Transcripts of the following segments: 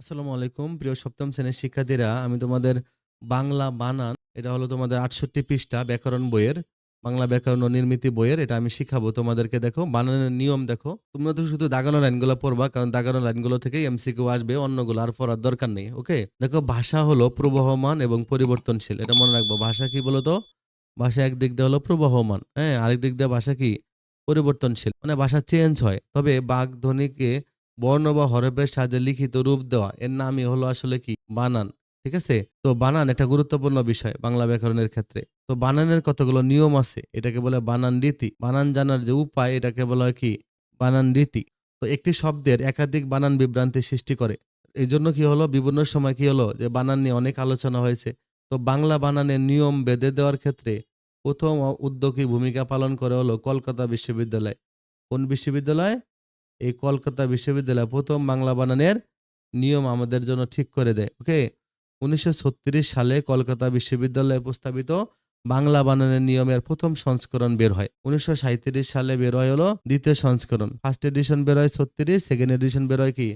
আসসালামু আলাইকুম, প্রিয় সপ্তম শ্রেণির শিক্ষার্থীরা, আমি তোমাদের বাংলা বানান, এটা হলো তোমাদের আটষট্টি পৃষ্ঠা ব্যাকরণ বইয়ের, বাংলা ব্যাকরণ ও নির্মিতি বইয়ের, এটা আমি শিখাবো। তোমাদেরকে দেখো, বানানের নিয়ম দেখো। তোমরা তো শুধু দাগানো লাইনগুলো পড়বা, কারণ দাগানো লাইনগুলো থেকেই এমসিকিউ আসবে, অন্যগুলো আর পড়ার দরকার নেই, ওকে? দেখো, ভাষা হলো প্রবহমান এবং পরিবর্তনশীল, এটা মনে রাখব। ভাষা কি বলতো? ভাষা একদিক দিয়ে হলো প্রবহমান হ্যাঁ আরেক দিক দিয়ে ভাষা কি? পরিবর্তনশীল মানে ভাষা চেঞ্জ হয়। তবে বাঘ ধ্বনিকে বর্ণ বা হরফের সাহায্যে লিখিত রূপ দেওয়া। এর নামই হলো আসলে কি? বানান। ঠিক আছে? তো বানান একটা গুরুত্বপূর্ণ বিষয় বাংলা ব্যাকরণের ক্ষেত্রে। তো বানানের কতগুলো নিয়ম আছে? এটাকে বলে বানান রীতি। বানান জানার যে উপায়, এটাকে বলা হয় কি? বানান রীতি। তো একটি শব্দের একাধিক বানান বিভ্রান্তি সৃষ্টি করে। এই জন্য কি হলো? বিভিন্ন সময় কি হলো? যে বানান নিয়ে অনেক আলোচনা হয়েছে। তো বাংলা বানানের নিয়ম বেঁধে দেওয়ার ক্ষেত্রে প্রথম উদ্যোগী ভূমিকা পালন করে হলো কলকাতা বিশ্ববিদ্যালয়। কোন বিশ্ববিদ্যালয়? এই কলকাতা বিশ্ববিদ্যালয় প্রথম বাংলা বানানের নিয়ম আমাদের জন্য ঠিক করে দেয় ওকে উনিশশো ছত্রিশ সালে কলকাতা বিশ্ববিদ্যালয়ে প্রস্তাবিত বাংলা বানানের নিয়মের প্রথম সংস্করণ বের হয়। উনিশশো সাঁইত্রিশ সালে বের হয় হলো দ্বিতীয় সংস্করণ। ফার্স্ট এডিশন বের হয় ছত্রিশ সেকেন্ড এডিশন বের হয় কি?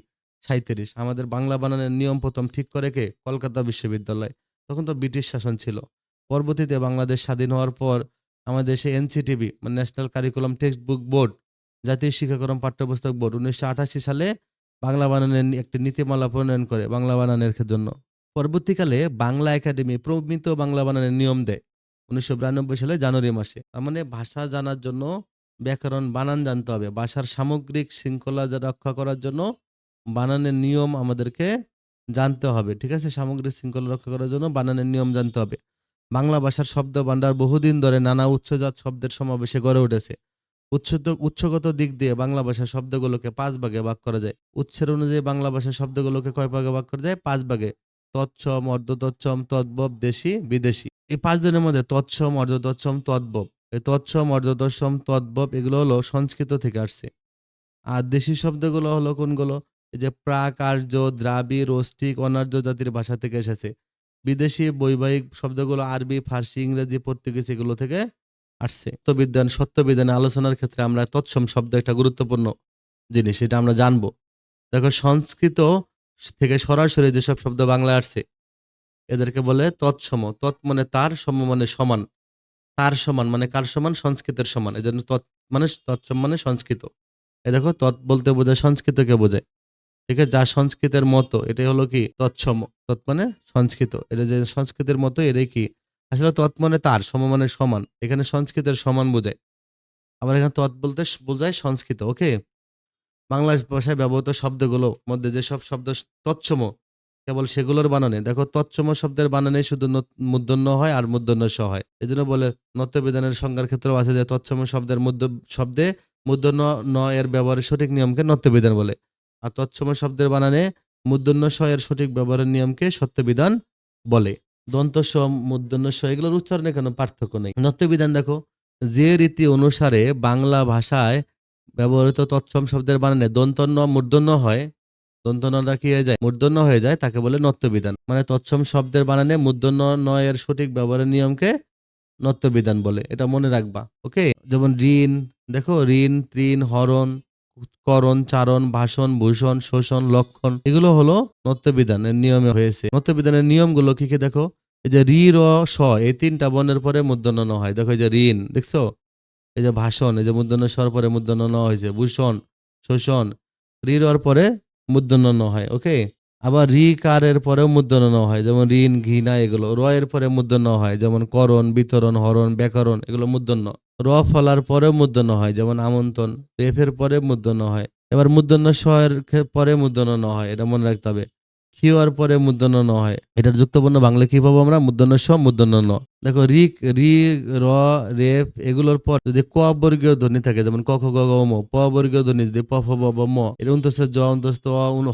সাঁত্রিশ আমাদের বাংলা বানানের নিয়ম প্রথম ঠিক করে কে? কলকাতা বিশ্ববিদ্যালয়। তখন তো ব্রিটিশ শাসন ছিল। পরবর্তীতে বাংলাদেশ স্বাধীন হওয়ার পর আমাদের দেশে এনসিটিভি মানে national curriculum text book board জাতীয় শিক্ষাক্রম পাঠ্যপুস্তক বোর্ড উনিশশো আঠাশি সালে বাংলা বানানের একটি নীতিমালা প্রণয়ন করে বাংলা বানানের জন্য। পরবর্তীকালে বাংলা একাডেমি প্রমিত বাংলা বানানের নিয়ম দেয় উনিশশো বিরানব্বই সালে জানুয়ারি মাসে। তার মানে ভাষা জানার জন্য ব্যাকরণ বানান জানতে হবে। ভাষার সামগ্রিক শৃঙ্খলা রক্ষা করার জন্য বানানের নিয়ম আমাদেরকে জানতে হবে। ঠিক আছে? সামগ্রিক শৃঙ্খলা রক্ষা করার জন্য বানানের নিয়ম জানতে হবে। বাংলা ভাষার শব্দ ভাণ্ডার বহুদিন ধরে নানা উচ্চজাত শব্দের সমাবেশে গড়ে উঠেছে। উচ্চত উচ্চগত দিক দিয়ে বাংলা ভাষার শব্দগুলোকে পাঁচ ভাগে ভাগ করা যায়। উচ্ছের অনুযায়ী বাংলা ভাষার শব্দগুলোকে কয় ভাগে ভাগ করা যায়? পাঁচ ভাগে। তৎসম, অর্ধতৎসম, তদ্ভব, দেশি, বিদেশি। এই পাঁচ দিনের মধ্যে তৎসম, অর্ধতৎসম, তদ্ভব। এই তৎসম, অর্ধতৎসম, তদ্ভব এগুলো হলো সংস্কৃত থেকে আসছে। আর দেশি শব্দগুলো হলো কোনগুলো? এই যে প্রাক, আর্য দ্রাবিড় রষ্টিক, অনার্য জাতির ভাষা থেকে এসেছে। বিদেশি, বৈবাহিক শব্দগুলো আরবি, ফার্সি, ইংরেজি, পর্তুগিজ এগুলো থেকে আসছে। তত্ত্ববিজ্ঞান সত্যবিজ্ঞানে আলোচনার ক্ষেত্রে আমরা তৎসম শব্দ একটা গুরুত্বপূর্ণ জিনিস এটা আমরা জানব। দেখো, সংস্কৃত থেকে সরাসরি যেসব শব্দ বাংলায় আসছে, এদেরকে বলে তৎসম। তৎ মানে তার সম মানে সমান। তার সমান মানে কার সমান? সংস্কৃতের সমান। এই জন্য তৎ মানে তৎসম মানে সংস্কৃত। এ দেখো, তৎ বলতে বোঝায় সংস্কৃতকে বোঝায়। ঠিক আছে? যা সংস্কৃতের মতো, এটাই হলো কি? তৎসম। তৎ মানে সংস্কৃত। এটা যে সংস্কৃতের মতো, এটাই কি? আসলে তৎ মানে তার, সম মানে সমান। এখানে সংস্কৃতের সমান বোঝায়। আবার এখানে তৎ বলতে বোঝায় সংস্কৃত, ওকে? বাংলা ভাষায় ব্যবহৃত শব্দগুলো মধ্যে যেসব শব্দ তৎসম, কেবল সেগুলোর বানানে। দেখো, তৎসম শব্দের বানানে শুধু মূর্ধন্য হয় আর মূর্ধন্য স হয়। এই জন্য বলে নত্যবিধানের সংজ্ঞার ক্ষেত্রেও আছে যে তৎসম শব্দের মধ্য, শব্দে মূর্ধন্য ন এর ব্যবহারের সঠিক নিয়মকে নত্যবিধান বলে। আর তৎসম শব্দের বানানে মূর্ধন্য স এর সঠিক ব্যবহারের নিয়মকে সত্যবিধান বলে। দন্ত স মূর্ধন্য স এগুলোর উচ্চারণে কোনো পার্থক্য নেই। নত্যবিধান দেখো, যে রীতি অনুসারে বাংলা ভাষায় ব্যবহৃত তৎসম শব্দের বানানে দন্তন্য, মূর্ধন্য হয়। দন্তনটা কি হয়ে যায়? মূর্ধন্য হয়ে যায়, তাকে বলে নত্যবিধান। মানে তৎসম শব্দের বানানে মূর্ধন্য নয়ের সঠিক ব্যবহারের নিয়মকে নত্যবিধান বলে। এটা মনে রাখবা, ওকে? যেমন ঋণ, দেখো, ঋণ তৃণ হরণ করণ, চারণ, ভাষণ, ভূষণ, শোষণ, লক্ষণ, এগুলো হলো নত্যবিধানের নিয়মে হয়েছে। নত্যবিধানের নিয়মগুলো কি কি দেখো? এই যে রি, র, স, এই তিনটা বর্ণের পরে মুদ্রণ ন হয়। দেখো এই যে ঋণ, দেখছ? এই যে ভাষণ, এই যে মুদ্রণ স্বর পরে মুদ্রণ হয়েছে। ভূষণ, শোষণ, রি রর পরে মুদ্রণ ন হয় ওকে আবার রি কারের পরেও মুদ্রণ নেওয়া হয়, যেমন ঋণ, ঘৃণা এগুলো। র এর পরে মুদ্রণ হয়, যেমন করণ, বিতরণ, হরণ, ব্যাকরণ এগুলো মুদ্রণ র ফলার পরেও মুদ্রণ হয়, যেমন আমন্ত্রণ, রেফের পরে মুদ্রণ হয়। এবার মুদ্রণ ক্ষে- পরে মুদ্রণ হয়, এটা মনে রাখতে হবে। খিওয়ার পরে মুদ্রণ হয়, এটার যুক্তপূর্ণ বাংলা কি পাবো আমরা? মুদ্রণ স মুদ্রণ দেখো রিক রি র, রেফ এগুলোর পর যদি ক বর্গীয় ধ্বনি থাকে, যেমন ক, খ, গ গ, ম, প বর্গীয় ধ্বনি, যদি প, ফ, ব ব, ম, এর অন্তস্থ, জ, অন্তস্থ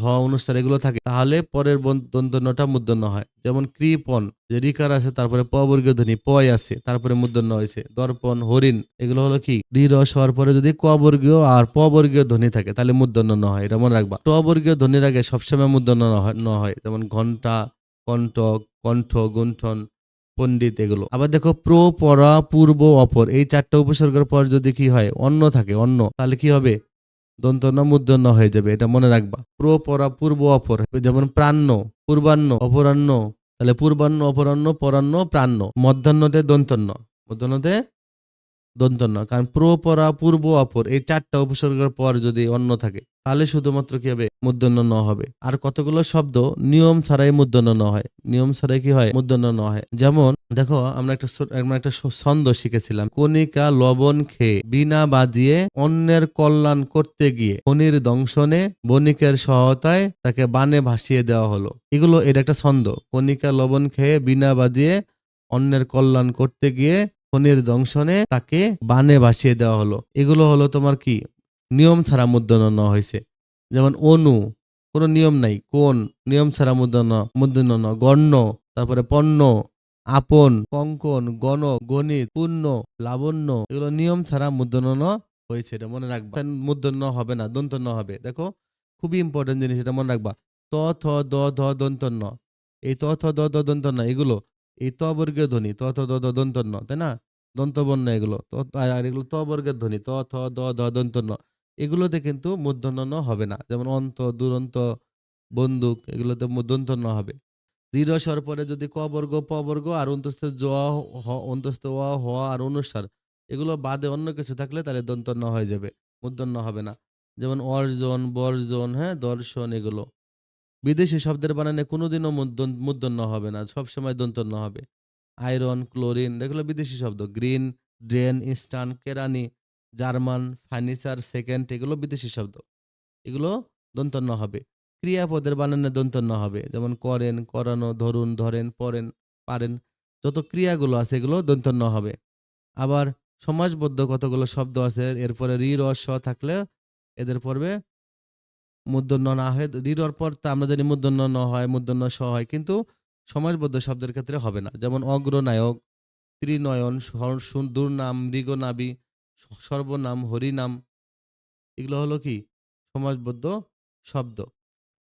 হ অনুসার এগুলো থাকে, তাহলে পরের দন্তন্যটা মূর্ধন্য হয়। যেমন কৃপন, যে রিকার আছে, তারপরে প বর্গীয় ধ্বনি, পয় আছে, তারপরে মূর্ধন্য হয়েছে। দর্পণ, হরিণ, এগুলো হলো কি? রি রস হওয়ার পরে যদি ক বর্গীয় আর প বর্গীয় ধ্বনি থাকে, তাহলে মূর্ধন্য ন হয়, এটা মনে রাখবা। ট বর্গীয় ধ্বনির আগে সবসময় হয়- ন হয়, যেমন ঘণ্টা কণ্ঠ কণ্ঠ, গুণ্ঠন পণ্ডিত এগুলো। আবার দেখো প্র পরা পূর্ব, অপর, এই চারটা উপসর্গের পর যদি কি হয়, অন্য থাকে, অন্য, তাহলে কি হবে? দন্তন্য মূর্ধন্য হয়ে যাবে, এটা মনে রাখবা। প্র পরা পূর্ব, অপর, যেমন প্রাণ্য, পূর্বান্ন অপরান্ন তাহলে পূর্বান্ন অপরান্ন পরান্ন প্রাণ্য মধ্যাহ্নতে দন্তন্য, মধ্যাহ্নতে দন্তন্য। কারণ প্র, পরা, পূর্ব, অপর, এই চারটা উপসর্গের পর যদি অন্য থাকে, তাহলে শুধুমাত্র কি হবে? মূর্ধন্য ন হবে। আর কতগুলো শব্দ? নিয়ম ছাড়াই মূর্ধন্য ন হয়। নিয়ম ছাড়াই কি হয়? মূর্ধন্য ন হয়। যেমন, দেখো, আমরা একটা আমরা একটা ছন্দ শিখেছিলাম। কণিকা লবণ খেয়ে বিনা বাজিয়ে অন্যের কল্যাণ করতে গিয়ে খনির দংশনে বণিকের সহায়তায় তাকে বানে ভাসিয়ে দেওয়া হলো। এগুলো, এটা একটা ছন্দ। কণিকা লবণ খেয়ে বিনা বাজিয়ে অন্যের কল্যাণ করতে গিয়ে খনির দংশনে তাকে বানে ভাসিয়ে দেওয়া হলো। এগুলো হলো তোমার কি? নিয়ম ছাড়া মুদ্রণ নেওয়া হয়েছে। যেমন অনু, কোনো নিয়ম নাই। কোন? নিয়ম ছাড়া মুদ্রণ মুদ্রণ গণ্য, তারপরে পণ্য, আপন, কঙ্কন, গণ, গণিত পূর্ণ লাবণ্য, এগুলো নিয়ম ছাড়া মুদ্রণ হয়েছে, এটা মনে রাখবা। মুদ্রণ হবে না, দন্তন্য হবে। দেখো, খুবই ইম্পর্টেন্ট জিনিস, এটা মনে রাখবা। ত, থ, দ, ধ, দন্তন্য। এই ত, থ, দ দ, দন্তন্য, এগুলো, এই ত বর্গীয় ধ্বনি, ত, থ, দ দ, দন্তন্য, তাই না? দন্তবর্ণ এগুলো। তো আর এগুলো ত বর্গের ধ্বনি, ত, থ, দ দ দন্তন্য এগুলোতে কিন্তু মূর্ধন্য হবে না। যেমন অন্ত, দুরন্ত, বন্দুক, এগুলোতে দন্তন্য হবে। রিরসর পরে যদি ক বর্গ বর্গ, আর অন্তস্থ জ, হ, অন্তস্থ অ হ, আর অনুসার এগুলো বাদে অন্য কিছু থাকলে তাহলে দন্ত দন্তন্য হয়ে যাবে, মূর্ধন্য হবে না। যেমন অর্জন, বর্জন হ্যাঁ দর্শন এগুলো। বিদেশি শব্দের বানানে কোনোদিনও মূর্ধন- মূর্ধন্য হবে না, সবসময় দন্তন্য হবে। আয়রন, ক্লোরিন, এগুলো বিদেশি শব্দ। গ্রিন, ড্রেন, ইস্টার্ন, কেরানি, জার্মান, ফার্নিচার, সেকেন্ড, এগুলো বিদেশি শব্দ। এগুলো দন্তন্য হবে। ক্রিয়াপদের বানানে দন্তন্য হবে। যেমন করেন, করানো, ধরুন, ধরেন, পরেন, পারেন, যত ক্রিয়াগুলো আছে এগুলো দন্তন্য হবে। আবার সমাজবদ্ধ কতগুলো শব্দ আছে, এরপরে রি র স থাকলে এদের পর্বে মূর্ধন্য না হয়। রিরর পর তা আমরা জানি মূর্ধন্য ন হয়, মূর্ধন্য স হয়, কিন্তু সমাজবদ্ধ শব্দের ক্ষেত্রে হবে না। যেমন অগ্রনায়ক, ত্রিনয়ন সর- সু- দুর্নাম, মৃগনাবি সর্বনাম, হরিনাম, এগুলো হলো কি? সমাজবদ্ধ শব্দ।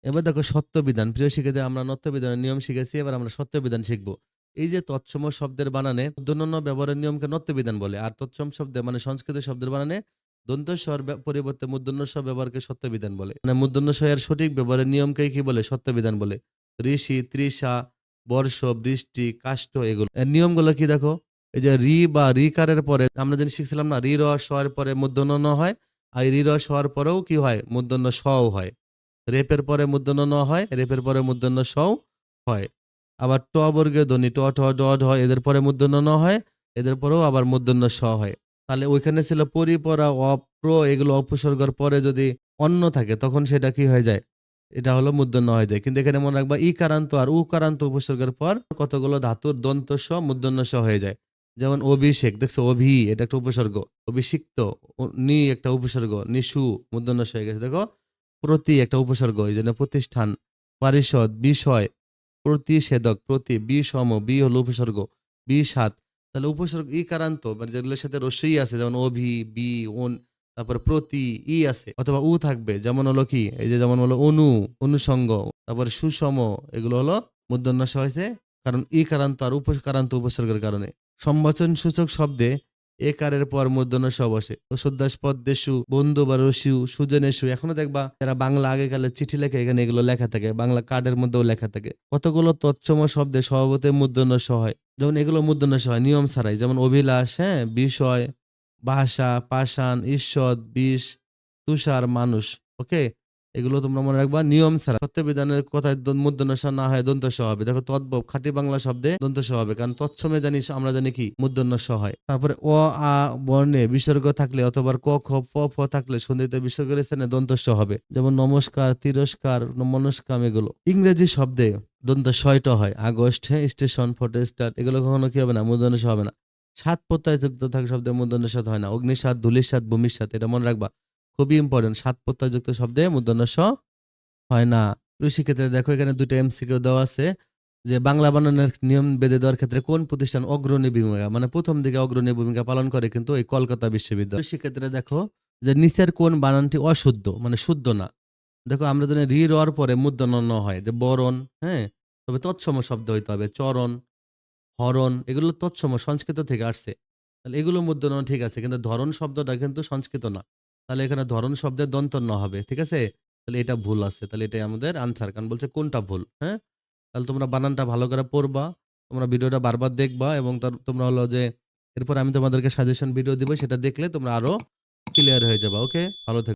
এবার দেখো সত্যবিধান। প্রিয় শিখেতে আমরা নত্যবিধানের নিয়ম শিখেছি, এবার আমরা সত্যবিধান শিখব। এই যে তৎসম শব্দের বানানে দৈনন্য ব্যবহারের নিয়মকে নত্যবিধান বলে, আর তৎসম শব্দে মানে সংস্কৃত শব্দের বানানে দন্ত স্বর পরিবর্তে মূর্ধন্য স্ব ব্যবহারকে সত্যবিধান বলে। মানে মূর্ধন্য স্বয়ের সঠিক ব্যবহারের নিয়মকে কি বলে? সত্যবিধান বলে। ঋষি, তৃষা বর্ষ, বৃষ্টি, কাষ্ঠ এগুলো। নিয়মগুলো কি দেখো? এই যে রি বা রিকারের পরে আমরা যেন শিখছিলাম না, রি, র হওয়ার পরে মূর্ধন্য ন হয়, আর রি রস হওয়ার পরেও কি হয়? মূর্ধন্য সও হয়। রেপের পরে মূর্ধন্য ন হয়, রেপের পরে মূর্ধন্য সও হয়। আবার ট বর্গের ধ্বনি, ট, ঠ, ড হয় এদের পরে মূর্ধন্য ন হয়, এদের পরেও আবার মূর্ধন্য স হয়। তাহলে ওইখানে ছিল পরিপরা, অপ্র, এগুলো উপসর্গর পরে যদি অন্য থাকে, তখন সেটা কি হয়ে যায়? এটা হলো মূর্ধন্য হয়ে যায় কিন্তু এখানে মনে রাখবা, ই কারান্ত আর উ কারান্ত উপসর্গের পর কতগুলো ধাতুর দন্ত স মূর্ধন্য স হয়ে যায়। যেমন অভিষেক, দেখছ অভি, এটা একটা উপসর্গ। অভিষিক্ত নি একটা উপসর্গ নিশু মুদ্রণ স হয়ে গেছে। দেখো, প্রতি একটা উপসর্গ, এই জন্য প্রতিষ্ঠান, পারিষদ, বিষয়, প্রতিষেধক, প্রতি বিষম বি হলো উপসর্গ বিষাদ তাহলে উপসর্গ, ই কারান্ত মানে যেগুলোর সাথে রস্যই আছে, যেমন অভি, বি ওন তারপর প্রতি ই আছে, অথবা উ থাকবে, যেমন হলো কি, এই যে যেমন হলো অনু, অনুসঙ্গ, তারপর সুষম, এগুলো হলো মূর্ধন্য স হয়েছে, কারণ ই কারান্ত আর উপকারান্ত উপসর্গের কারণে। সম্ভাষণ সূচক শব্দে এ কারের পর মূর্ধন্য স বসে শুদ্ধাস্পদ দেশু, বন্ধু বা রসিউ সুজনেশু এখনও দেখবা যারা বাংলা আগেকালে চিঠি লেখে, এখানে এগুলো লেখা থাকে, বাংলা কার্ডের মধ্যেও লেখা থাকে। কতগুলো তৎসম শব্দে স্বভাবতে মূর্ধন্য স হয়? যেমন এগুলো মূর্ধন্য স হয়, নিয়ম ছাড়াই, যেমন অভিলাষ হ্যাঁ বিষয় ভাষা, পাষাণ, ঈশ্বর, বিষ, তুষার, মানুষ, ওকে? এগুলো তোমরা মনে রাখবা, নিয়ম ছাড়া। সত্যবিধানের কথায় দ- না হয় দন্ত স হবে। দেখো, তদ্ভব, খাঁটি বাংলা শব্দে দন্ত স হবে, কারণ তৎসমে জানি আমরা জানি কি? মূর্ধন্য স হয়। তারপরে অ, আ, বর্ণে বিসর্গ থাকলে অথবা ক, খ প ফ থাকলে সন্ধিতে বিসর্গের স্থানে দন্ত হবে। যেমন নমস্কার, তিরস্কার মনস্কাম এগুলো। ইংরেজি শব্দে দন্ত শয়ট হয়। আগস্ট হ্যাঁ স্টেশন ফটো স্টার এগুলো কখনো কি হবে না? মূর্ধন্য স হবে না। সাত প্রত্যয় যুক্ত থাকা শব্দে মূর্ধন্য সাথ হয় না। অগ্নিসাত ধুলির সাত ভূমির সাথে এটা মনে রাখবা। খুবই ইম্পর্টেন্ট সাত প্রত্যয় যুক্ত শব্দে মূর্ধন্য স হয় না। কৃষিক্ষেত্রে দেখো এখানে দুটো এমসিকিউ দেওয়া আছে যে বাংলা বানানোর নিয়ম বেঁধে দেওয়ার ক্ষেত্রে কোন প্রতিষ্ঠান অগ্রণী ভূমিকা? মানে প্রথম দিকে অগ্রণী ভূমিকা পালন করে কিন্তু এই কলকাতা বিশ্ববিদ্যালয়। কৃষিক্ষেত্রে দেখো যে নিচের কোন বানানটি অশুদ্ধ মানে শুদ্ধ না। দেখো আমরা জানি রি রর পরে ন হয় যে বরণ হ্যাঁ? তবে তৎসম শব্দ হইতে হবে, চরণ। হরণ, এগুলো তৎসম, সংস্কৃত থেকে আসছে। তাহলে এগুলো মূর্ধন্য ঠিক আছে, কিন্তু ধরন শব্দটা কিন্তু সংস্কৃত না। তাহলে এখানে ধরন শব্দের দন্ত ন হবে, ঠিক আছে? তাহলে এটা ভুল আছে, তাহলে এটাই আমাদের আনসার কারণ বলছে কোনটা ভুল হ্যাঁ? তাহলে তোমরা বানানটা ভালো করে পড়বা, তোমরা ভিডিওটা বারবার দেখবা এবং তার, তোমরা হলো যে, এরপর আমি তোমাদেরকে সাজেশন ভিডিও দিব, সেটা দেখলে তোমরা আরও ক্লিয়ার হয়ে যাবে ওকে ভালো থেকো।